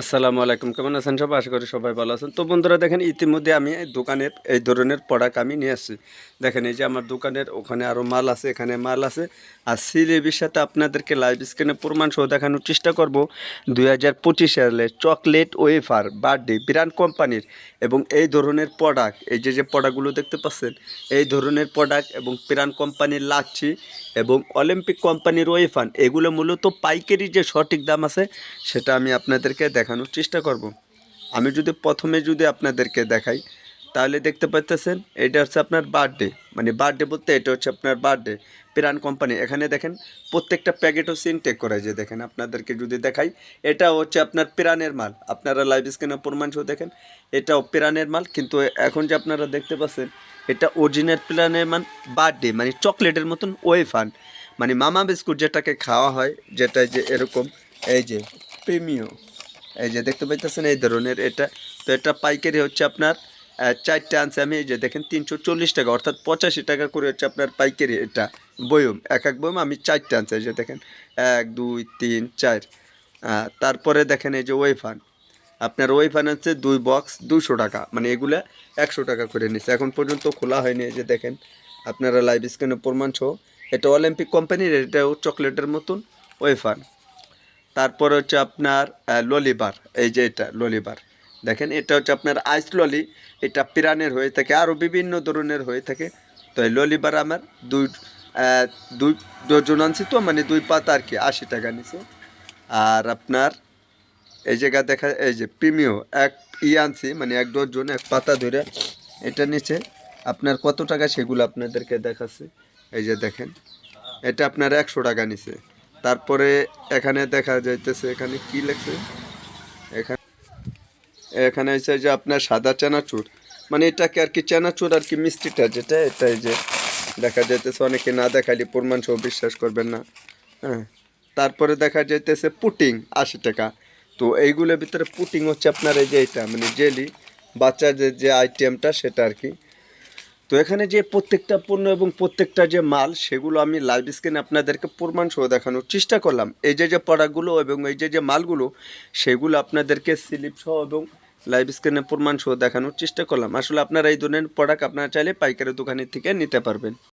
আসসালামু আলাইকুম। কেমন আছেন সব? আশা করি সবাই ভালো আছেন। তো বন্ধুরা, দেখেন ইতিমধ্যে আমি এই দোকানের, এই ধরনের প্রোডাক্ট আমি নিয়ে আসছি। দেখেন এই যে আমার দোকানের ওখানে আরও মাল আছে, এখানে মাল আছে। আর সিলেবির সাথে আপনাদেরকে লাইভ স্ক্রিনে প্রমাণ সহ দেখানোর চেষ্টা করব। দুই হাজার পঁচিশ সালে চকলেট ওয়েফার বার্থডে ব্র্যান্ড কোম্পানির এবং এই ধরনের প্রোডাক্ট এই যে যে প্রোডাক্টগুলো দেখতে পাচ্ছেন, এই ধরনের প্রোডাক্ট এবং প্রাণ কোম্পানির লাচ্ছি এবং অলিম্পিক কোম্পানির ওয়েফান এগুলো মূলত পাইকারি যে সঠিক দাম আছে, সেটা আমি আপনাদেরকে দেখানোর চেষ্টা করব। আমি যদি প্রথমে যদি আপনাদেরকে দেখাই, তাহলে দেখতে পাচ্তেছেন এটা হচ্ছে আপনার বার্থডে মানে বার্থডে বলতে এটা হচ্ছে আপনার বার্থডে প্রাণ কোম্পানি এখানে দেখেন, প্রত্যেকটা প্যাকেট হচ্ছে ইনটেক করা। যে দেখেন, আপনাদেরকে যদি দেখাই এটা হচ্ছে আপনার প্রাণের মাল। আপনারা লাইভ স্ক্রিনে প্রমাণ সহ দেখেন, এটাও প্রাণের মাল। কিন্তু এখন যে আপনারা দেখতে পাচ্ছেন, এটা অরিজিনাল প্রাণের মাল বার্থডে মানে চকলেটের মতন ওয়েফান মানে মামা বিস্কুট যেটাকে খাওয়া হয়, যেটা যে এরকম, এই যে প্রিমিও এই যে দেখতে পাইতেছেন এই ধরনের এটা। তো এটা পাইকারি হচ্ছে আপনার চারটে আনছে আমি, এই যে দেখেন তিনশো চল্লিশ টাকা, অর্থাৎ পঁচাশি টাকা করে হচ্ছে আপনার পাইকারি এটা বয়ম। এক এক বয়ম আমি চারটে আনছি, এই যে দেখেন, এক, দুই, তিন, চার। তারপরে দেখেন এই যে ওয়েফান আপনার ওয়েফান হচ্ছে দুই বক্স দুশো টাকা মানে এগুলা একশো টাকা করে নিচ্ছে এখন পর্যন্ত খোলা হয়নি, এই যে দেখেন, আপনারা লাইভ স্ক্রিনে প্রমাণ সহ। এটা অলিম্পিক কোম্পানির এটাও চকলেটের মতন ওয়েফান তারপর হচ্ছে আপনার ললিবার এই যে এটা ললিবার দেখেন, এটা হচ্ছে আপনার আইস ললি এটা পিরানের হয়ে থাকে আরও বিভিন্ন ধরনের হয়ে থাকে। তো এই ললিবার আমার দুই দুই ডজন আনছি তো মানে দুই পাতা আর কি, আশি টাকা নিছে। আর আপনার, এই জায়গা দেখা, এই যে প্রিমিও এক ই আনছি মানে এক ডজন, এক পাতা ধরে এটা নিচে। আপনার কত টাকা সেগুলো আপনাদেরকে দেখাচ্ছি। এই যে দেখেন, এটা আপনার একশো টাকা নিছে। তারপরে এখানে দেখা যাইতেছে, এখানে কি লেখছে? এখানে এখানে হচ্ছে যে আপনার সাদা চানাচুর। মানে এটাকে আর কি চানাচুর আর কি মিষ্টিটা যেটা এটা এই যে দেখা যাইতেছে, অনেকে না দেখালে প্রমাণ সহ বিশ্বাস করবেন না। হ্যাঁ তারপরে দেখা যাইতেছে পুটিং আশি টাকা। তো এইগুলোর ভিতরে পুটিং হচ্ছে আপনার এই যে এটা মানে জেলি। বাচ্চাদের যে আইটেমটা সেটা আর কি। তো এখানে যে প্রত্যেকটা পণ্য এবং প্রত্যেকটা যে মাল, সেগুলো আমি লাইভ স্ক্রিনে আপনাদেরকে প্রমাণ সহ দেখানোর চেষ্টা করলাম। এই যে যে প্রোডাক্টগুলো এবং এই যে যে মালগুলো, সেগুলো আপনাদেরকে স্লিপ সহ এবং লাইভ স্ক্রিনে প্রমাণ সহ দেখানোর চেষ্টা করলাম। আসলে আপনারা এই ধরনের প্রোডাক্ট আপনারা চাইলে পাইকারি দোকানের থেকে নিতে পারবেন।